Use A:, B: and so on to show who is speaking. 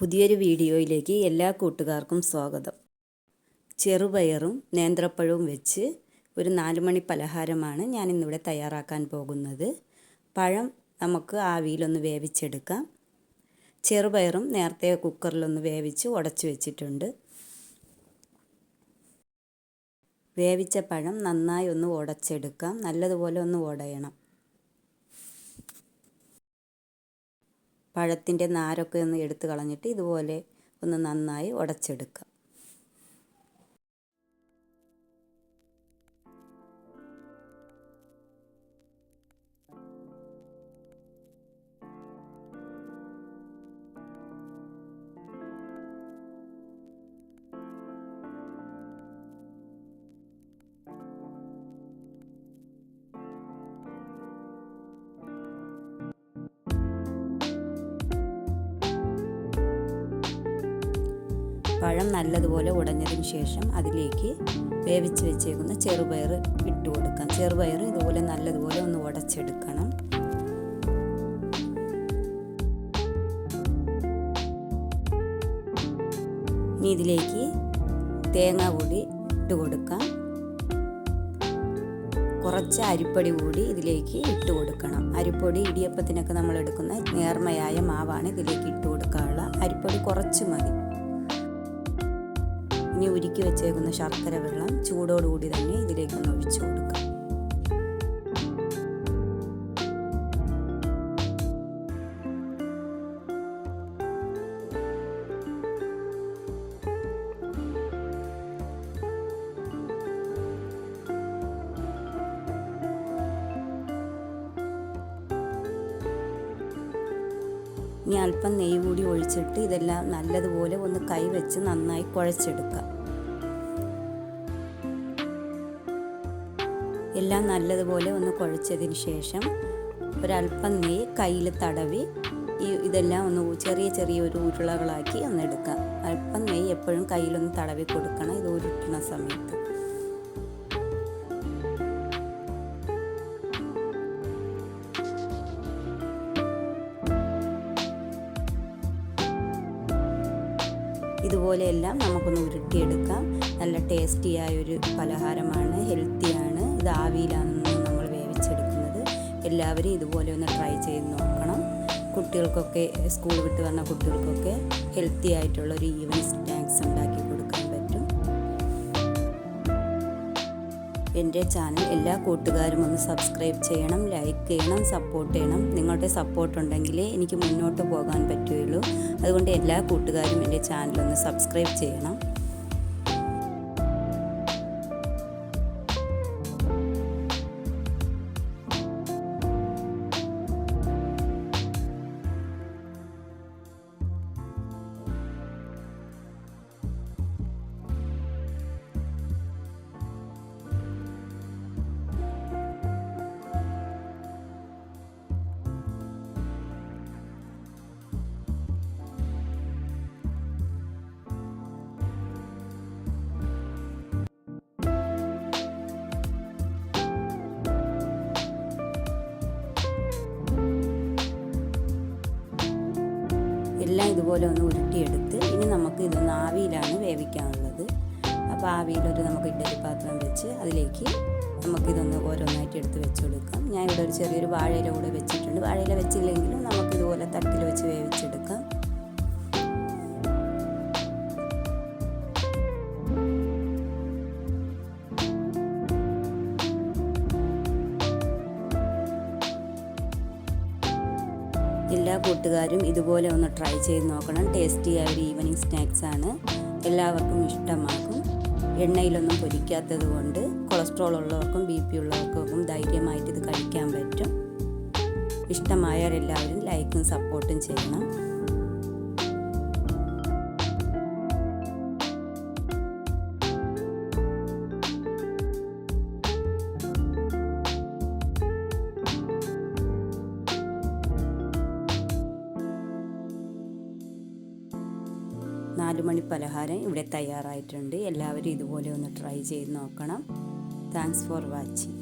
A: പുതിയൊരു വീഡിയോയിലേക്ക് എല്ലാ കൂട്ടുകാർക്കും സ്വാഗതം. ചെറുപയറും നേന്ത്രപ്പഴവും വെച്ച് ഒരു നാലുമണി പലഹാരമാണ് ഞാൻ ഇന്നിവിടെ തയ്യാറാക്കാൻ പോകുന്നത്. പഴം നമുക്ക് ആവിയിലൊന്ന് വേവിച്ചെടുക്കാം. ചെറുപയറും നേരത്തെ കുക്കറിലൊന്ന് വേവിച്ച് ഉടച്ചു വെച്ചിട്ടുണ്ട്. വേവിച്ച പഴം നന്നായി ഒന്ന് ഉടച്ചെടുക്കാം. നല്ലതുപോലെ ഒന്ന് ഉടയണം. പഴത്തിന്റെ നാരൊക്കെ ഒന്ന് എടുത്ത് കളഞ്ഞിട്ട് ഇതുപോലെ ഒന്ന് നന്നായി ഉടച്ചെടുക്കാം പഴം നല്ലതുപോലെ ഉടഞ്ഞതിന് ശേഷം അതിലേക്ക് വേവിച്ച് വെച്ചേക്കുന്ന ചെറുപയർ ഇട്ട് കൊടുക്കാം. ചെറുപയർ ഇതുപോലെ നല്ലതുപോലെ ഒന്ന് ഉടച്ചെടുക്കണം. ഇനി ഇതിലേക്ക് തേങ്ങ കൂടി ഇട്ട് കൊടുക്കാം. കുറച്ച് അരിപ്പൊടി കൂടി ഇതിലേക്ക് ഇട്ട് കൊടുക്കണം. അരിപ്പൊടി ഇടിയപ്പത്തിനൊക്കെ നമ്മൾ എടുക്കുന്ന നേർമയായ മാവാണ് ഇതിലേക്ക് ഇട്ട് കൊടുക്കാനുള്ള അരിപ്പൊടി കുറച്ച് മതി. ഇനി ഉരുക്കി വെച്ചേക്കുന്ന ശർക്കര വെള്ളം ചൂടോടുകൂടി തന്നെ ഇതിലേക്കൊന്ന് ഒഴിച്ചു കൊടുക്കാം. ഇനി അല്പം നെയ്യ് കൂടി ഒഴിച്ചിട്ട് ഇതെല്ലാം നല്ലതുപോലെ ഒന്ന് കൈവച്ച് നന്നായി കുഴച്ചെടുക്കുക എല്ലാം നല്ലതുപോലെ ഒന്ന് കുഴച്ചതിന് ശേഷം ഒരല്പം നെയ്യ് കയ്യിൽ തടവി ഈ ഇതെല്ലാം ഒന്ന് ചെറിയ ചെറിയ ഒരു ഉരുളകളാക്കി ഒന്ന് എടുക്കുക അല്പം നെയ്യ് എപ്പോഴും കയ്യിലൊന്ന് തടവി കൊടുക്കണം. ഇത് ഉരുട്ടുന്ന സമയത്ത്. ഇതുപോലെയെല്ലാം നമുക്കൊന്ന് ഉരുട്ടിയെടുക്കാം. നല്ല ടേസ്റ്റിയായ ഒരു പലഹാരമാണ് ഹെൽത്തിയാണ്. ഇത് ആവിയിലാണ് നമ്മൾ വേവിച്ചെടുക്കുന്നത്. എല്ലാവരും ഇതുപോലെ ഒന്ന് ട്രൈ ചെയ്ത് നോക്കണം. കുട്ടികൾക്കൊക്കെ സ്കൂൾ വിട്ട് വന്ന കുട്ടികൾക്കൊക്കെ ഹെൽത്തി ആയിട്ടുള്ള ഒരു ഈവനിങ് എന്റെ ചാനൽ എല്ലാ കൂട്ടുകാരും ഒന്ന് സബ്സ്ക്രൈബ് ചെയ്യണം ലൈക്ക് ചെയ്യണം സപ്പോർട്ട് ചെയ്യണം. നിങ്ങളുടെ സപ്പോർട്ട് ഉണ്ടെങ്കിലേ എനിക്ക് മുന്നോട്ട് പോകാൻ പറ്റുകയുള്ളൂ. അതുകൊണ്ട് എല്ലാ കൂട്ടുകാരും എന്റെ ചാനൽ ഒന്ന് സബ്സ്ക്രൈബ് ചെയ്യണം. എല്ലാം ഇതുപോലെ ഒന്ന് ഉരുട്ടിയെടുത്ത് ഇനി നമുക്ക് ഇതൊന്ന് ആവിയിലാണ് വേവിക്കാനുള്ളത്. അപ്പോൾ ആവിയിലൊരു നമുക്ക് ഇഡ്ഡലി പാത്രം വെച്ച് അതിലേക്ക് നമുക്കിതൊന്ന് ഓരോന്നായിട്ട് എടുത്ത് വെച്ച് കൊടുക്കാം. ഞാൻ ഒരു ചെറിയൊരു വാഴയില കൂടെ വെച്ചിട്ടുണ്ട്. വാഴയില വെച്ചില്ലെങ്കിലും നമുക്കിതുപോലെ തട്ടിൽ വെച്ച് വേവിച്ചെടുക്കാം. എല്ലാ കൂട്ടുകാരും ഇതുപോലെ ഒന്ന് ട്രൈ ചെയ്ത് നോക്കണം. ടേസ്റ്റി ടേസ്റ്റിയായ ഒരു ഈവനിങ് സ്നാക്സ് ആണ്. എല്ലാവർക്കും ഇഷ്ടമാകും. എണ്ണയിലൊന്നും പൊരിക്കാത്തത് കൊണ്ട് കൊളസ്ട്രോൾ ഉള്ളവർക്കും ബി പി ഉള്ളവർക്കും ധൈര്യമായിട്ട് ഇത് കഴിക്കാൻ പറ്റും. ഇഷ്ടമായവരെല്ലാവരും ലൈക്കും സപ്പോർട്ടും ചെയ്യണം. നാല് മണി പലഹാരം ഇവിടെ തയ്യാറായിട്ടുണ്ട്. എല്ലാവരും ഇതുപോലെ ഒന്ന് ട്രൈ ചെയ്ത് നോക്കണം. Thanks for watching